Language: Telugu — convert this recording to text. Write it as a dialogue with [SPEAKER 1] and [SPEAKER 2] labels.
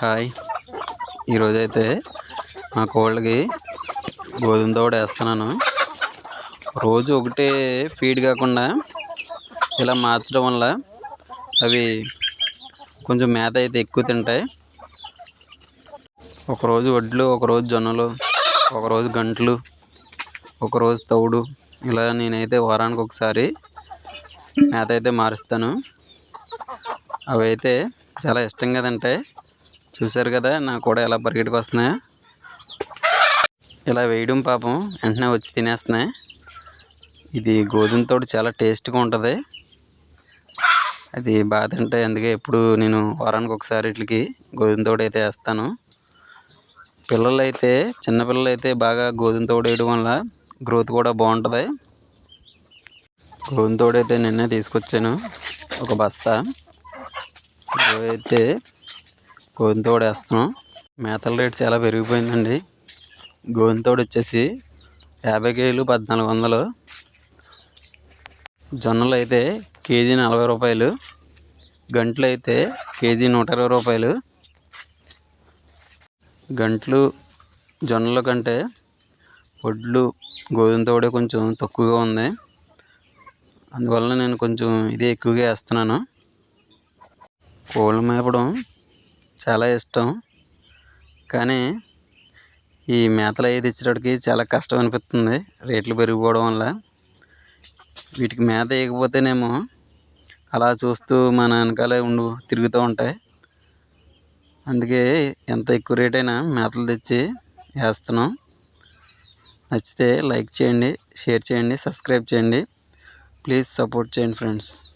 [SPEAKER 1] హాయ్. ఈరోజైతే మా కోళ్ళకి గోధుమ తోడు వేస్తున్నాను. రోజు ఒకటే ఫీడ్ కాకుండా ఇలా మార్చడం వల్ల అవి కొంచెం మేత అయితే ఎక్కువ తింటాయి. ఒకరోజు వడ్లు ఒకరోజు జొన్నలు ఒకరోజు గంటలు ఒకరోజు తౌడు ఇలా నేనైతే వారానికి ఒకసారి మేత అయితే మారుస్తాను. అవి అయితే చాలా ఇష్టంగా తింటాయి. చూశారు కదా నా కూడా ఎలా పరిగెట్టుకు వస్తున్నాయా ఇలా వేయడం పాపం వెంటనే వచ్చి తినేస్తున్నాయి. ఇది గోధుమతో చాలా టేస్ట్గా ఉంటుంది. అది బాధ అంటే అందుకే ఎప్పుడు నేను వారానికి ఒకసారి వీటికి గోధుమ తోడు అయితే వేస్తాను. పిల్లలు అయితే చిన్నపిల్లలు అయితే బాగా గోధుమ తోడు వేయడం వల్ల గ్రోత్ కూడా బాగుంటుంది. గోధుమ తోడు అయితే నిన్నే తీసుకొచ్చాను ఒక బస్తా. అయితే గోధుమ తోడు వేస్తున్నాం. మేతల రేట్ చాలా పెరిగిపోయిందండి. గోధుమ తోడు వచ్చేసి యాభై కేజీలు పద్నాలుగు వందలు జొన్నలు అయితే కేజీ నలభై రూపాయలు. గంటలు అయితే కేజీ నూట ఇరవై రూపాయలు. గంటలు జొన్నల కంటే వడ్లు గోధుమ తోడే కొంచెం తక్కువగా ఉంది. అందువల్ల నేను కొంచెం ఇదే ఎక్కువగా వేస్తున్నాను. కోళ్ళు మేపడం చాలా ఇష్టం. కానీ ఈ మేతలు అవి తెచ్చేటప్పటికి చాలా కష్టం అనిపిస్తుంది. రేట్లు పెరిగిపోవడం వల్ల. వీటికి మేత వేయకపోతేనేమో అలా చూస్తూ మన వెనకాలే ఉండు తిరుగుతూ ఉంటాయి. అందుకే ఎంత ఎక్కువ రేట్ అయినా మేతలు తెచ్చి వేస్తున్నాం. నచ్చితే లైక్ చేయండి షేర్ చేయండి సబ్స్క్రైబ్ చేయండి. ప్లీజ్ సపోర్ట్ చేయండి ఫ్రెండ్స్.